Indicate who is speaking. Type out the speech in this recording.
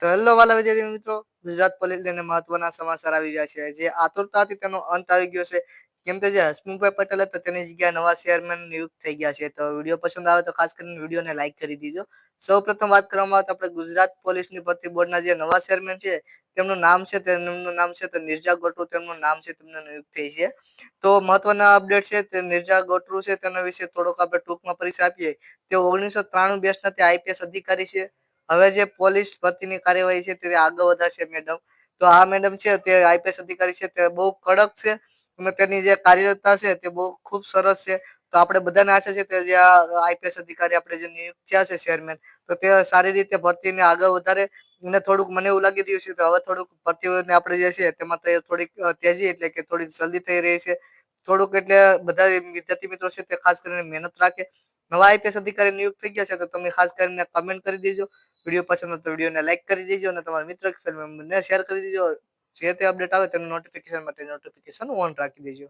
Speaker 1: તો હેલો વાલા વિદ્યાર્થી મિત્રો. ગુજરાત પોલીસ લઈને મહત્વના સમાચાર આવી ગયા છે. જે આતુરતાથી તેનો અંત આવી ગયો છે. કેમ કે જે હસમુખભાઈ પટેલ હતા, તેની જગ્યાએ નવા ચેરમેન નિયુક્ત થઈ ગયા છે. તો વીડિયો પસંદ આવે તો ખાસ કરીને વિડીયોને લાઈક કરી દીજો. સૌ પ્રથમ વાત કરવામાં આવે તો આપણે ગુજરાત પોલીસની ભરતી બોર્ડના જે નવા ચેરમેન છે, તેમનું નામ છે, તેમનું નામ છે તો નિર્જા ગોટરુ તેમનું નામ છે, તેમને નિયુક્ત થઈ છે. તો મહત્વના અપડેટ છે, તે નિર્જા ગોટરુ છે, તેના વિશે થોડોક આપણે ટૂંકમાં પરિચય આપીએ. તે ઓગણીસો ત્રાણું બેસના તે આઈપીએસ અધિકારી છે. હવે જે પોલીસ ભરતીની કાર્યવાહી છે તે આગળ વધારશે, મેડમ. તો આ મેડમ છે તે આઈપીએસ અધિકારી છે, તે બહુ કડક છે અને તેની જે કાર્યરતતા છે તે બહુ ખૂબ સરસ છે. તો આપણે બધાને આશા છે તે જે આઈપીએસ અધિકારી આપણે જે નિયુક્ત થયા છે ચેરમેન, તો તે સારી રીતે ભરતીને આગળ વધારે અને થોડુંક મને એવું લાગી રહ્યું છે કે હવે થોડુંક ભરતીઓને આપણે જે છે તેમાં થોડીક તેજી એટલે કે થોડીક જલ્દી થઈ રહી છે. થોડુંક એટલે બધા વિદ્યાર્થી મિત્રો છે તે ખાસ કરીને મહેનત રાખે. નવા આઈપીએસ અધિકારી નિયુક્ત થઈ ગયા છે તો તમે ખાસ કરીને કમેન્ટ કરી દેજો. વીડિયો પસંદ તો વિડીયોને લાઇક કરી દેજો અને તમારા મિત્ર ફેમિલી મેમ્બરને શેર કરી દેજો. જે તે અપડેટ આવે તેનું નોટિફિકેશન માટે નોટિફિકેશન ઓન રાખી દેજો.